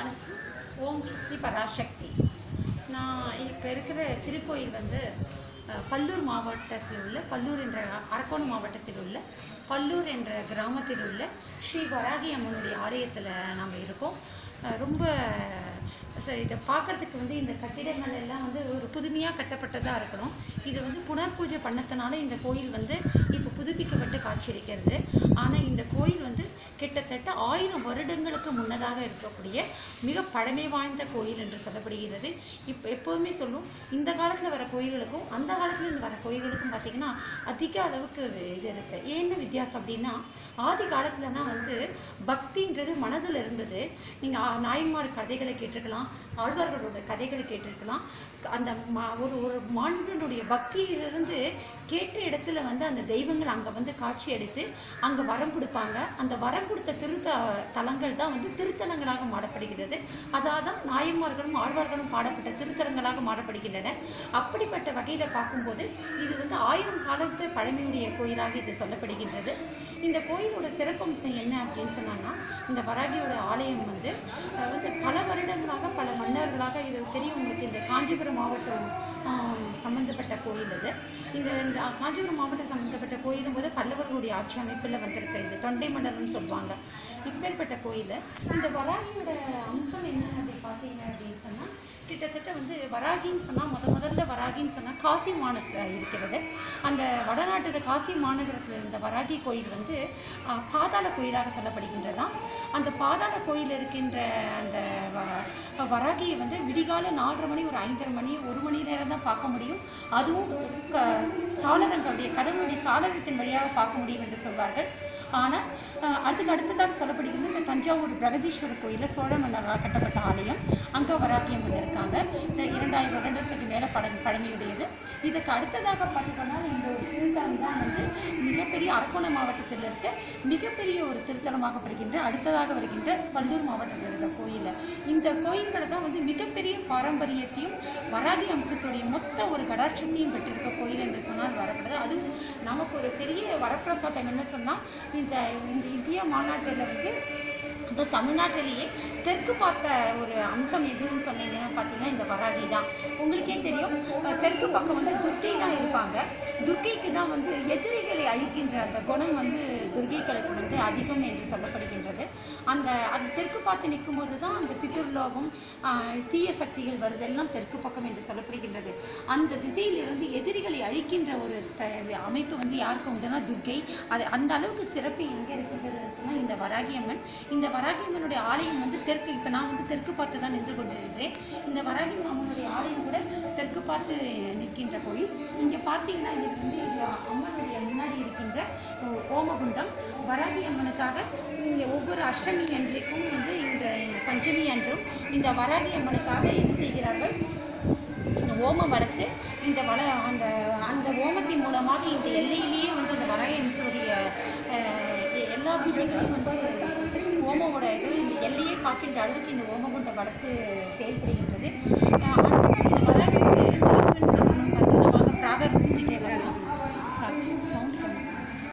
வணக்கம். ஓம் சக்தி பராசக்தி. நான் இப்போ இருக்கிற திருக்கோயில் வந்து பல்லூர் மாவட்டத்தில் உள்ள பல்லூர் என்ற அரக்கோணம் மாவட்டத்தில் உள்ள பல்லூர் என்ற கிராமத்தில் உள்ள ஸ்ரீ வராகி அம்மனுடைய ஆலயத்தில் நாம் இருக்கோம். ரொம்ப ச- இதை பார்க்கறதுக்கு வந்து இந்த கட்டிடங்கள் எல்லாம் வந்து ஒரு புதுமையாக கட்டப்பட்டதாக இருக்கணும். இது வந்து புனர் பூஜை இந்த கோயில் வந்து இப்போ புதுப்பிக்கப்பட்டு காட்சியளிக்கிறது ஆனால் இந்த கோயில் கிட்டத்தட்ட ஆயிரம் வருடங்களுக்கு முன்னதாக இருக்கக்கூடிய மிக பழமை வாய்ந்த கோயில் என்று சொல்லப்படுகிறது. இப்போ எப்போதுமே சொல்லும் இந்த காலத்தில் வர கோயில்களுக்கும் அந்த காலத்தில் வர கோயில்களுக்கும் பார்த்தீங்கன்னா அதிக அளவுக்கு இது இருக்குது ஏன் வித்தியாசம் அப்படின்னா ஆதி காலத்தில்னா வந்து பக்தின்றது மனதில் இருந்தது. நீங்கள் நாயன்மார் கதைகளை கேட்டிருக்கலாம் ஆழ்வார்களோட கதைகளை கேட்டிருக்கலாம். அந்த மா- ஒரு ஒரு மாணவனுடைய பக்தியிலிருந்து கேட்ட இடத்துல வந்து அந்த தெய்வங்கள் அங்கே வந்து காட்சி அளித்து அங்கே வரம் கொடுப்பாங்க. அந்த வரம் கொடுத்த திருத்த தலங்கள் தான் வந்து திருத்தலங்களாக மாடப்படுகிறது அதாவது நாயன்மார்களும் ஆழ்வார்களும் பாடப்பட்ட திருத்தலங்களாக மாடப்படுகின்றன அப்படிப்பட்ட வகையில் பார்க்கும்போது இது வந்து ஆயிரம் காலத்து பழமையுடைய கோயிலாக இது சொல்லப்படுகின்றது. இந்த கோயிலோட சிறப்பம்சம் என்ன அப்படின்னு சொன்னோன்னா இந்த வராகியோட ஆலயம் வந்து வந்து பல வருடங்களாக பல மன்னர்களாக இது தெரியும். உங்களுக்கு இந்த காஞ்சிபுரம் மாவட்டம் சம்மந்தப்பட்ட கோயில் இது இந்த இந்த காஞ்சிபுரம் மாவட்டம் சம்மந்தப்பட்ட கோயிலும் போது பல்லவர்களுடைய ஆட்சி அமைப்பில் வந்திருக்கு. இது தொண்டை மண்டலம்னு சொல்லுவாங்க. இப்பேற்பட்ட கோயில். இந்த வராகியோட அம்சம் என்ன அப்படி பார்த்தீங்க அப்படின்னு சொன்னால் கிட்டத்தட்ட வந்து வராகின்னு சொன்னால் முத முதல்ல வராகின்னு சொன்னால் காசி மாநகரத்தில் இருக்கிறது. அந்த வடநாட்டில் காசி மாநகரத்தில் இருந்த வராகி கோயில் வந்து பாதாள கோயிலாக சொல்லப்படுகின்றதாம் அந்த பாதாள கோயில் இருக்கின்ற அந்த வ- வராகியை வந்து விடிகால நாலரை மணி ஒரு ஐந்தரை மணி ஒரு மணி நேரம் தான் பார்க்க முடியும். அதுவும் க சாளரங்களுடைய கதவுடைய சாளரத்தின் வழியாக பார்க்க முடியும் என்று சொல்வார்கள். ஆனால் அடுத்து அதுக்கு அடுத்ததாக சொல்லப்படுகிறது இந்த தஞ்சாவூர் பிரகதீஸ்வரர் கோயிலில் சோழ மன்னரால் கட்டப்பட்ட ஆலயம் அங்கே வராக்கியம் இருக்காங்க இரண்டாயிரம் வருடத்துக்கு மேலே பழமை பழமையுடையது. இதுக்கு அடுத்ததாக பார்த்தோம்னா இந்த ஒரு திருத்தலம் தான் வந்து மிகப்பெரிய அரக்கோணம் மாவட்டத்தில் இருக்க மிகப்பெரிய ஒரு திருத்தலமாக வருகின்ற அடுத்ததாக வருகின்ற வண்டூர் மாவட்டத்தில் இருக்க கோயில் இந்த கோயில்களை தான் வந்து மிகப்பெரிய பாரம்பரியத்தையும் வராகி அம்சத்துடைய மொத்த ஒரு கடாட்சத்தையும் பெற்றிருக்க கோயில் என்று சொன்னால் வரப்படுது. அதுவும் நமக்கு ஒரு பெரிய வரப்பிரசாதம் என்ன சொன்னால் இந்த இந்த இந்திய மாநாட்டில் வந்து இந்த தமிழ்நாட்டிலேயே தெற்கு பார்த்த ஒரு அம்சம் எதுன்னு சொன்னீங்கன்னா பார்த்தீங்கன்னா இந்த வராகி தான். உங்களுக்கே தெரியும். தெற்கு பக்கம் வந்து துர்க்கை தான் இருப்பாங்க. துர்க்கைக்கு தான் வந்து எதிரிகளை அழிக்கின்ற அந்த குணம் வந்து துர்க்கைகளுக்கு வந்து அதிகம் என்று சொல்லப்படுகின்றது. அந்த அது தெற்கு பார்த்து நிற்கும் போது தான் அந்த பிதுர்லோகம் தீய சக்திகள் வருதெல்லாம் தெற்கு பக்கம் என்று சொல்லப்படுகின்றது. அந்த திசையிலிருந்து எதிரிகளை அழிக்கின்ற ஒரு த அமைப்பு வந்து யாருக்கு உண்டுனா துர்க்கை அது அந்த அளவுக்கு சிறப்பு எங்கே இருக்கின்றது சொன்னால் இந்த வராகியம்மன் இந்த வராகியம்மனுடைய ஆலயம் வந்து தெற்கு இப்போ நான் வந்து தெற்கு பார்த்து தான் நின்று கொண்டிருக்கிறேன். இந்த வராகி அம்மனுடைய ஆலயம் கூட தெற்கு பார்த்து நிற்கின்ற கோயில். இங்கே பார்த்தீங்கன்னா இது வந்து அம்மனுடைய முன்னாடி இருக்கின்ற ஓமகுண்டம் வராகி அம்மனுக்காக இங்கே ஒவ்வொரு அஷ்டமி அன்றைக்கும் வந்து இந்த பஞ்சமி அன்றும் இந்த வராகி அம்மனுக்காக என்ன செய்கிறார்கள்? இந்த ஓமம் வளர்த்து இந்த வள அந்த அந்த ஓமத்தின் மூலமாக இந்த எல்லையிலேயே வந்து இந்த வராய அம்சனுடைய எல்லா விஷயங்களையும் வந்து ஓமவோட இது இந்த எல்லையே காக்கின்ற அளவுக்கு இந்த ஓமகுண்டம் வளர்த்து செயல்படுகின்றது. அடுத்த இந்த